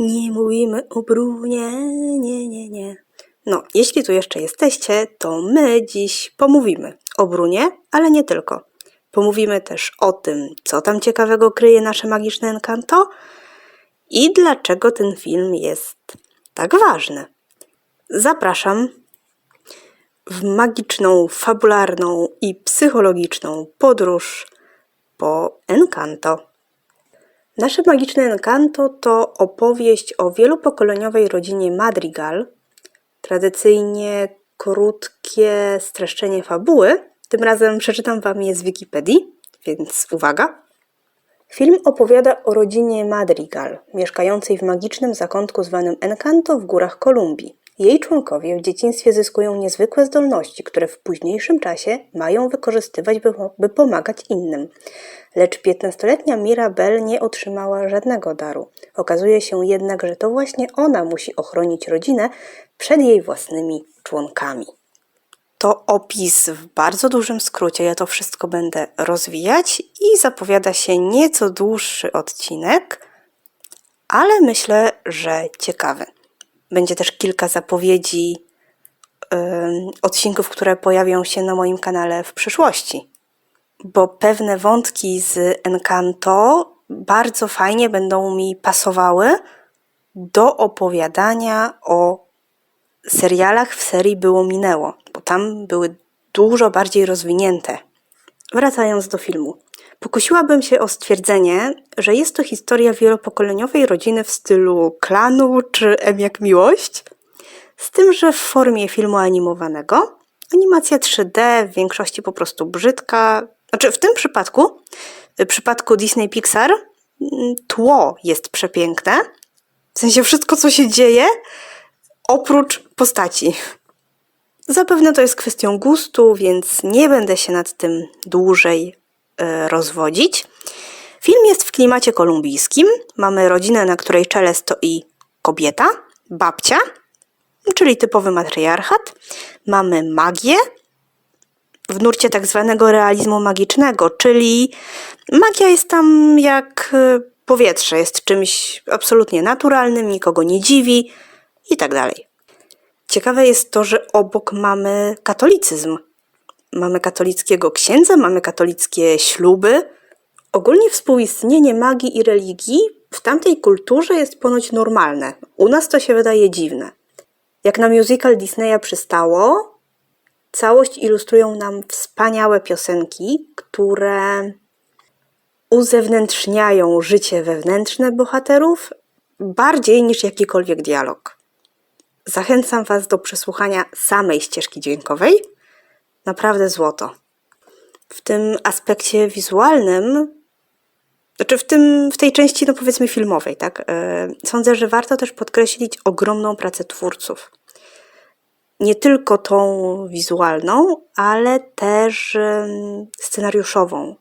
Nie mówimy o Brunie, nie, nie, nie. No, jeśli tu jeszcze jesteście, to my dziś pomówimy o Brunie, ale nie tylko. Pomówimy też o tym, co tam ciekawego kryje nasze magiczne Encanto i dlaczego ten film jest tak ważny. Zapraszam w magiczną, fabularną i psychologiczną podróż po Encanto. Nasze magiczne Encanto to opowieść o wielopokoleniowej rodzinie Madrigal. Tradycyjnie krótkie streszczenie fabuły. Tym razem przeczytam Wam je z Wikipedii, więc uwaga. Film opowiada o rodzinie Madrigal, mieszkającej w magicznym zakątku zwanym Encanto w górach Kolumbii. Jej członkowie w dzieciństwie zyskują niezwykłe zdolności, które w późniejszym czasie mają wykorzystywać, by, by pomagać innym. Lecz 15-letnia Mirabel nie otrzymała żadnego daru. Okazuje się jednak, że to właśnie ona musi ochronić rodzinę przed jej własnymi członkami. To opis w bardzo dużym skrócie. Ja to wszystko będę rozwijać i zapowiada się nieco dłuższy odcinek, ale myślę, że ciekawy. Będzie też kilka zapowiedzi ym, odcinków, które pojawią się na moim kanale w przyszłości. Bo pewne wątki z Encanto bardzo fajnie będą mi pasowały do opowiadania o serialach w serii Było Minęło, bo tam były dużo bardziej rozwinięte. Wracając do filmu. Pokusiłabym się o stwierdzenie, że jest to historia wielopokoleniowej rodziny w stylu klanu czy M jak miłość, z tym, że w formie filmu animowanego. Animacja 3D w większości po prostu brzydka. Znaczy w tym przypadku, w przypadku Disney Pixar, mm, tło jest przepiękne. W sensie wszystko, co się dzieje, oprócz postaci. Zapewne to jest kwestią gustu, więc nie będę się nad tym dłużej e, rozwodzić. Film jest w klimacie kolumbijskim. Mamy rodzinę, na której czele stoi kobieta, babcia, czyli typowy matriarchat. Mamy magię w nurcie tak zwanego realizmu magicznego, czyli magia jest tam jak e, powietrze, jest czymś absolutnie naturalnym, nikogo nie dziwi i tak dalej. Ciekawe jest to, że obok mamy katolicyzm. Mamy katolickiego księdza, mamy katolickie śluby. Ogólnie współistnienie magii i religii w tamtej kulturze jest ponoć normalne. U nas to się wydaje dziwne. Jak na musical Disneya przystało, całość ilustrują nam wspaniałe piosenki, które uzewnętrzniają życie wewnętrzne bohaterów bardziej niż jakikolwiek dialog. Zachęcam Was do przesłuchania samej ścieżki dźwiękowej. Naprawdę złoto. W tym aspekcie wizualnym, znaczy w, tym, w tej części, no powiedzmy, filmowej, tak? e, Sądzę, że warto też podkreślić ogromną pracę twórców. Nie tylko tą wizualną, ale też scenariuszową.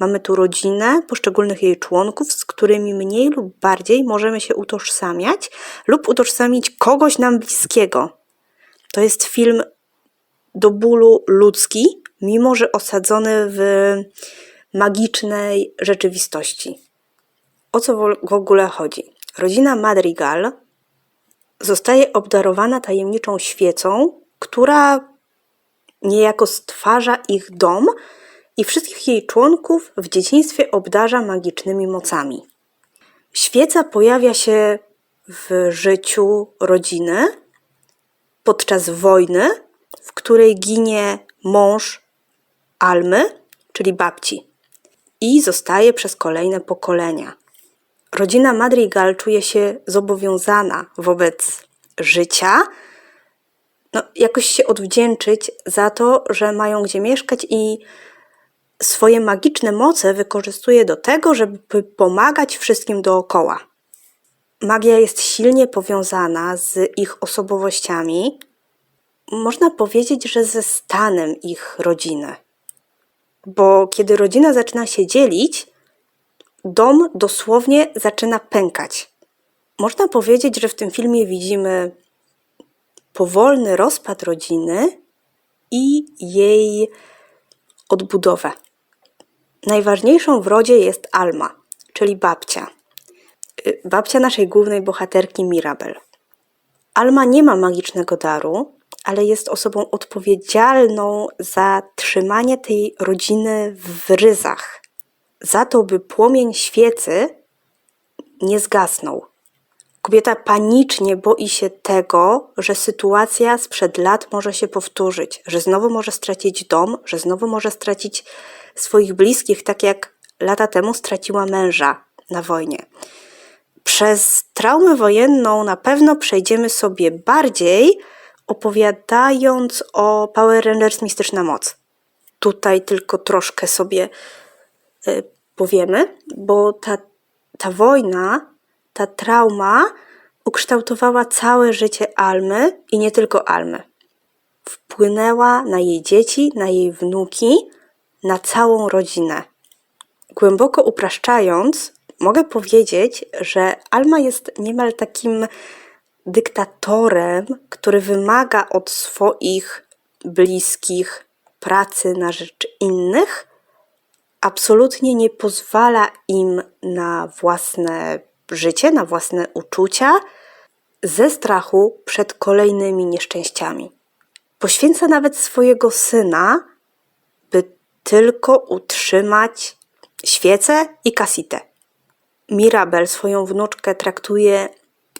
Mamy tu rodzinę, poszczególnych jej członków, z którymi mniej lub bardziej możemy się utożsamiać lub utożsamić kogoś nam bliskiego. To jest film do bólu ludzki, mimo że osadzony w magicznej rzeczywistości. O co w ogóle chodzi? Rodzina Madrigal zostaje obdarowana tajemniczą świecą, która niejako stwarza ich dom i wszystkich jej członków w dzieciństwie obdarza magicznymi mocami. Świeca pojawia się w życiu rodziny podczas wojny, w której ginie mąż Almy, czyli babci, i zostaje przez kolejne pokolenia. Rodzina Madrigal czuje się zobowiązana wobec życia, no, jakoś się odwdzięczyć za to, że mają gdzie mieszkać i swoje magiczne moce wykorzystuje do tego, żeby pomagać wszystkim dookoła. Magia jest silnie powiązana z ich osobowościami, można powiedzieć, że ze stanem ich rodziny. Bo kiedy rodzina zaczyna się dzielić, dom dosłownie zaczyna pękać. Można powiedzieć, że w tym filmie widzimy powolny rozpad rodziny i jej odbudowę. Najważniejszą w rodzie jest Alma, czyli babcia. y, babcia naszej głównej bohaterki Mirabel. Alma nie ma magicznego daru, ale jest osobą odpowiedzialną za trzymanie tej rodziny w ryzach. Za to, by płomień świecy nie zgasnął. Kobieta panicznie boi się tego, że sytuacja sprzed lat może się powtórzyć, że znowu może stracić dom, że znowu może stracić swoich bliskich, tak jak lata temu straciła męża na wojnie. Przez traumę wojenną na pewno przejdziemy sobie bardziej, opowiadając o Power Rangers Mistyczna Moc. Tutaj tylko troszkę sobie powiemy, bo ta, ta wojna, ta trauma ukształtowała całe życie Almy i nie tylko Almy. Wpłynęła na jej dzieci, na jej wnuki, na całą rodzinę. Głęboko upraszczając, mogę powiedzieć, że Alma jest niemal takim dyktatorem, który wymaga od swoich bliskich pracy na rzecz innych, absolutnie nie pozwala im na własne życie, na własne uczucia, ze strachu przed kolejnymi nieszczęściami. Poświęca nawet swojego syna, by tylko utrzymać świecę i kasitę. Mirabel swoją wnuczkę traktuje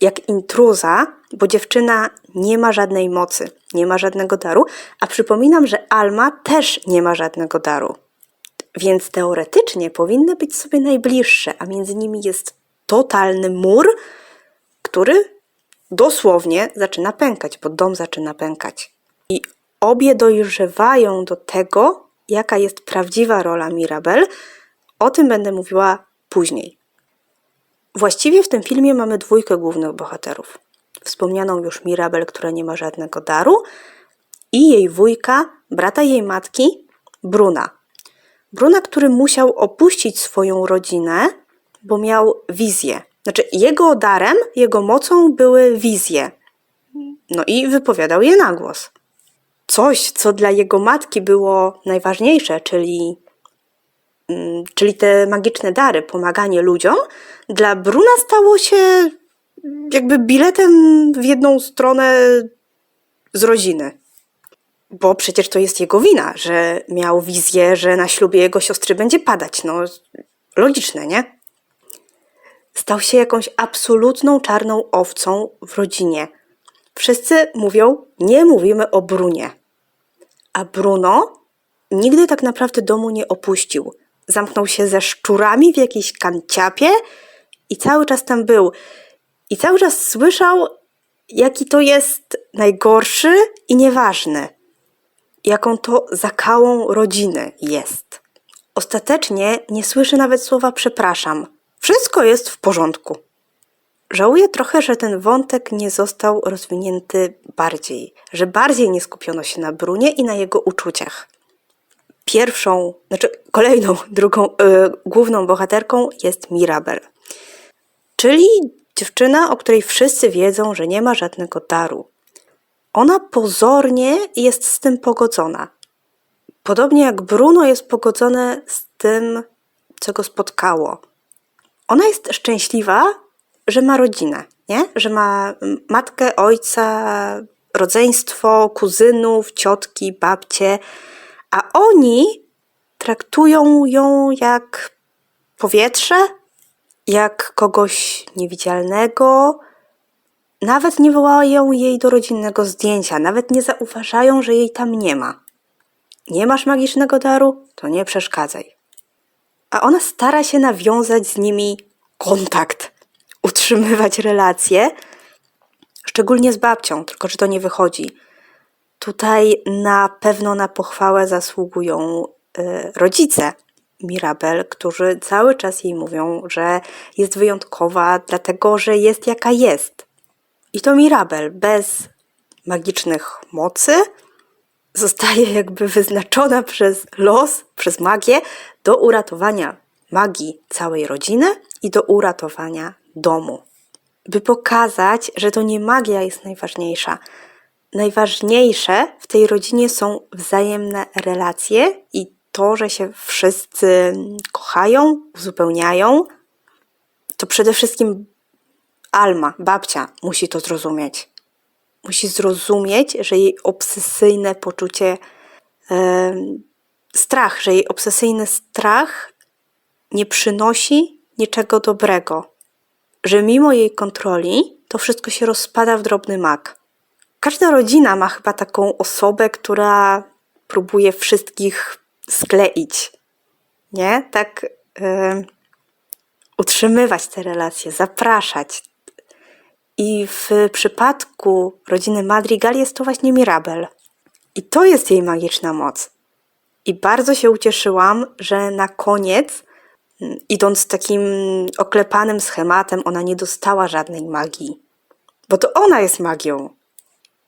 jak intruza, bo dziewczyna nie ma żadnej mocy, nie ma żadnego daru, a przypominam, że Alma też nie ma żadnego daru. Więc teoretycznie powinny być sobie najbliższe, a między nimi jest totalny mur, który dosłownie zaczyna pękać, bo dom zaczyna pękać. I obie dojrzewają do tego, jaka jest prawdziwa rola Mirabel. O tym będę mówiła później. Właściwie w tym filmie mamy dwójkę głównych bohaterów. Wspomnianą już Mirabel, która nie ma żadnego daru, i jej wujka, brata jej matki, Bruna. Bruna, który musiał opuścić swoją rodzinę, bo miał wizję. Znaczy, jego darem, jego mocą były wizje. No i wypowiadał je na głos. Coś, co dla jego matki było najważniejsze, czyli Mm, czyli te magiczne dary, pomaganie ludziom, dla Bruna stało się jakby biletem w jedną stronę z rodziny. Bo przecież to jest jego wina, że miał wizję, że na ślubie jego siostry będzie padać. No, logiczne, nie? Stał się jakąś absolutną czarną owcą w rodzinie. Wszyscy mówią, nie mówimy o Brunie. A Bruno nigdy tak naprawdę domu nie opuścił zamknął się ze szczurami w jakiejś kanciapie i cały czas tam był. I cały czas słyszał, jaki to jest najgorszy i nieważny, jaką to zakałą rodziny jest. Ostatecznie nie słyszy nawet słowa przepraszam. Wszystko jest w porządku. Żałuję trochę, że ten wątek nie został rozwinięty bardziej, że bardziej nie skupiono się na Brunie i na jego uczuciach pierwszą, znaczy kolejną, drugą, y, główną bohaterką jest Mirabel. Czyli dziewczyna, o której wszyscy wiedzą, że nie ma żadnego daru. Ona pozornie jest z tym pogodzona. Podobnie jak Bruno jest pogodzone z tym, co go spotkało. Ona jest szczęśliwa, że ma rodzinę, nie? że ma matkę, ojca, rodzeństwo, kuzynów, ciotki, babcie a oni traktują ją jak powietrze, jak kogoś niewidzialnego. Nawet nie wołają jej do rodzinnego zdjęcia, nawet nie zauważają, że jej tam nie ma. Nie masz magicznego daru, to nie przeszkadzaj. A ona stara się nawiązać z nimi kontakt, utrzymywać relacje, szczególnie z babcią, tylko że to nie wychodzi Tutaj na pewno na pochwałę zasługują y, rodzice Mirabel, którzy cały czas jej mówią, że jest wyjątkowa, dlatego że jest jaka jest. I to Mirabel bez magicznych mocy zostaje jakby wyznaczona przez los, przez magię do uratowania magii całej rodziny i do uratowania domu. By pokazać, że to nie magia jest najważniejsza, najważniejsze w tej rodzinie są wzajemne relacje i to, że się wszyscy kochają, uzupełniają. To przede wszystkim Alma, babcia, musi to zrozumieć. Musi zrozumieć, że jej obsesyjne poczucie, em, strach, że jej obsesyjny strach nie przynosi niczego dobrego. Że mimo jej kontroli to wszystko się rozpada w drobny mak. Każda rodzina ma chyba taką osobę, która próbuje wszystkich skleić. Nie? Tak utrzymywać te relacje, zapraszać. I w przypadku rodziny Madrigal jest to właśnie Mirabel. I to jest jej magiczna moc. I bardzo się ucieszyłam, że na koniec, mm, idąc takim oklepanym schematem, ona nie dostała żadnej magii. Bo to ona jest magią.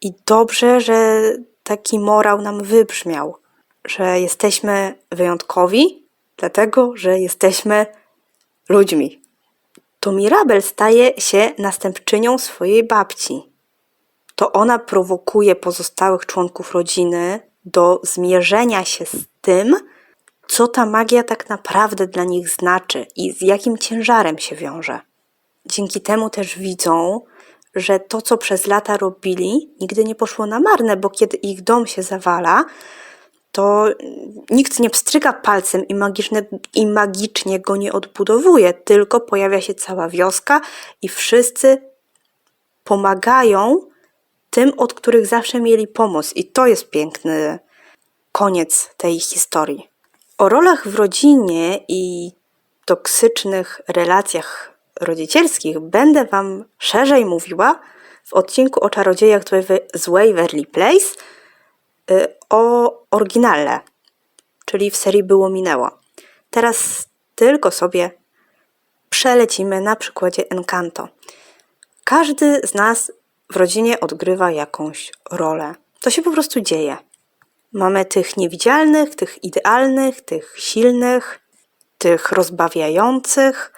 I dobrze, że taki morał nam wybrzmiał, że jesteśmy wyjątkowi, dlatego że jesteśmy ludźmi. To Mirabel staje się następczynią swojej babci. To ona prowokuje pozostałych członków rodziny do zmierzenia się z tym, co ta magia tak naprawdę dla nich znaczy i z jakim ciężarem się wiąże. Dzięki temu też widzą, że to, co przez lata robili, nigdy nie poszło na marne, bo kiedy ich dom się zawala, to nikt nie pstryka palcem i, magiczne, i magicznie go nie odbudowuje, tylko pojawia się cała wioska i wszyscy pomagają tym, od których zawsze mieli pomoc. I to jest piękny koniec tej historii. O rolach w rodzinie i toksycznych relacjach rodzicielskich będę Wam szerzej mówiła w odcinku o czarodziejach z Waverly Place y, o oryginale, czyli w serii Było Minęło. Teraz tylko sobie przelecimy na przykładzie Encanto. Każdy z nas w rodzinie odgrywa jakąś rolę. To się po prostu dzieje. Mamy tych niewidzialnych, tych idealnych, tych silnych, tych rozbawiających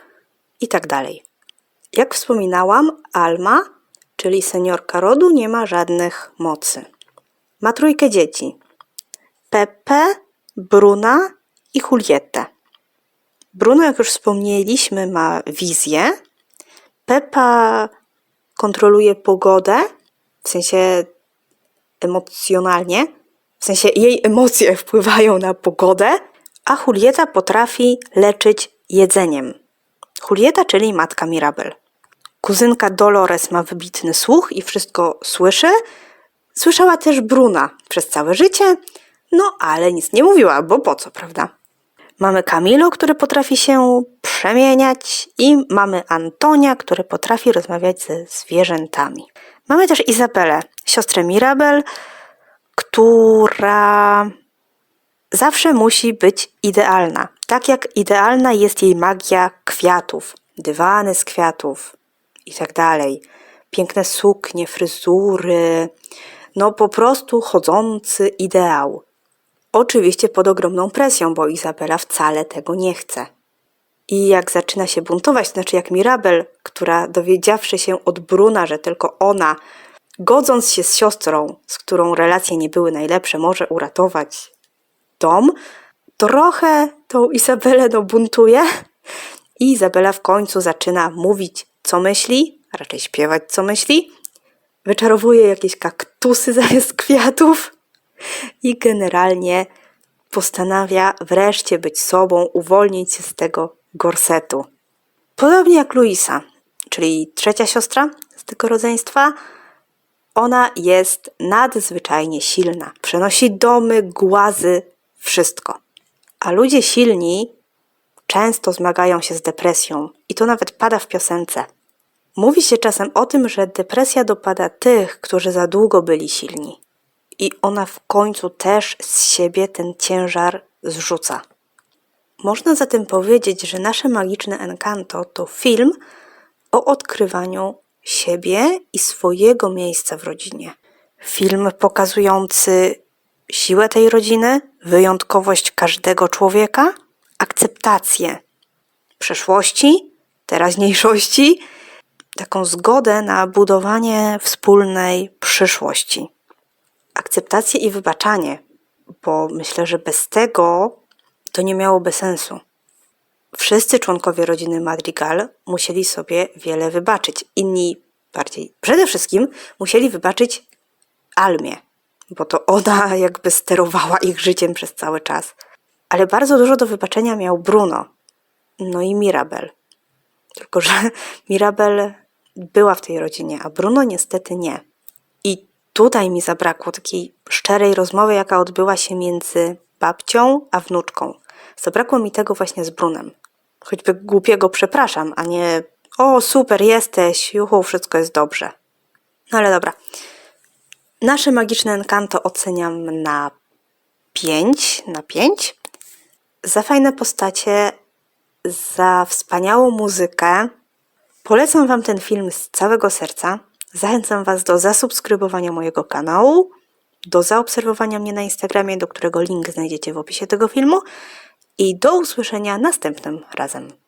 i tak dalej. Jak wspominałam, Alma, czyli seniorka rodu, nie ma żadnych mocy. Ma trójkę dzieci: Pepe, Bruna i Julietę. Bruno, jak już wspomnieliśmy, ma wizję. Pepa kontroluje pogodę, w sensie emocjonalnie, w sensie jej emocje wpływają na pogodę, a Julieta potrafi leczyć jedzeniem. Julieta, czyli matka Mirabel. Kuzynka Dolores ma wybitny słuch i wszystko słyszy. Słyszała też Bruna przez całe życie, no ale nic nie mówiła, bo po co, prawda? Mamy Camilo, który potrafi się przemieniać i mamy Antonia, który potrafi rozmawiać ze zwierzętami. Mamy też Izabelę, siostrę Mirabel, która zawsze musi być idealna. Tak jak idealna jest jej magia kwiatów, dywany z kwiatów i tak dalej. Piękne suknie, fryzury, no po prostu chodzący ideał. Oczywiście pod ogromną presją, bo Izabela wcale tego nie chce. I jak zaczyna się buntować, to znaczy jak Mirabel, która dowiedziawszy się od Bruna, że tylko ona, godząc się z siostrą, z którą relacje nie były najlepsze, może uratować dom, trochę tą Izabelę no, buntuje i Izabela w końcu zaczyna mówić, co myśli, raczej śpiewać, co myśli. Wyczarowuje jakieś kaktusy zamiast kwiatów i generalnie postanawia wreszcie być sobą, uwolnić się z tego gorsetu. Podobnie jak Luisa, czyli trzecia siostra z tego rodzeństwa, ona jest nadzwyczajnie silna. Przenosi domy, głazy, wszystko. A ludzie silni często zmagają się z depresją i to nawet pada w piosence. Mówi się czasem o tym, że depresja dopada tych, którzy za długo byli silni. I ona w końcu też z siebie ten ciężar zrzuca. Można zatem powiedzieć, że nasze magiczne Encanto to film o odkrywaniu siebie i swojego miejsca w rodzinie. Film pokazujący siłę tej rodziny, wyjątkowość każdego człowieka, akceptację przeszłości, teraźniejszości, taką zgodę na budowanie wspólnej przyszłości. Akceptację i wybaczanie, bo myślę, że bez tego to nie miałoby sensu. wszyscy członkowie rodziny Madrigal musieli sobie wiele wybaczyć. Inni bardziej. Przede wszystkim musieli wybaczyć Almie, bo to ona jakby sterowała ich życiem przez cały czas. Ale bardzo dużo do wybaczenia miał Bruno, no i Mirabel. Tylko, że Mirabel była w tej rodzinie, a Bruno niestety nie. I tutaj mi zabrakło takiej szczerej rozmowy, jaka odbyła się między babcią a wnuczką. Zabrakło mi tego właśnie z Brunem. Choćby głupiego przepraszam, a nie o super jesteś, juhu, wszystko jest dobrze. No ale dobra. Nasze magiczne encanto oceniam na 5, na 5. Za fajne postacie, za wspaniałą muzykę. Polecam Wam ten film z całego serca. Zachęcam Was do zasubskrybowania mojego kanału, do zaobserwowania mnie na Instagramie, do którego link znajdziecie w opisie tego filmu i do usłyszenia następnym razem.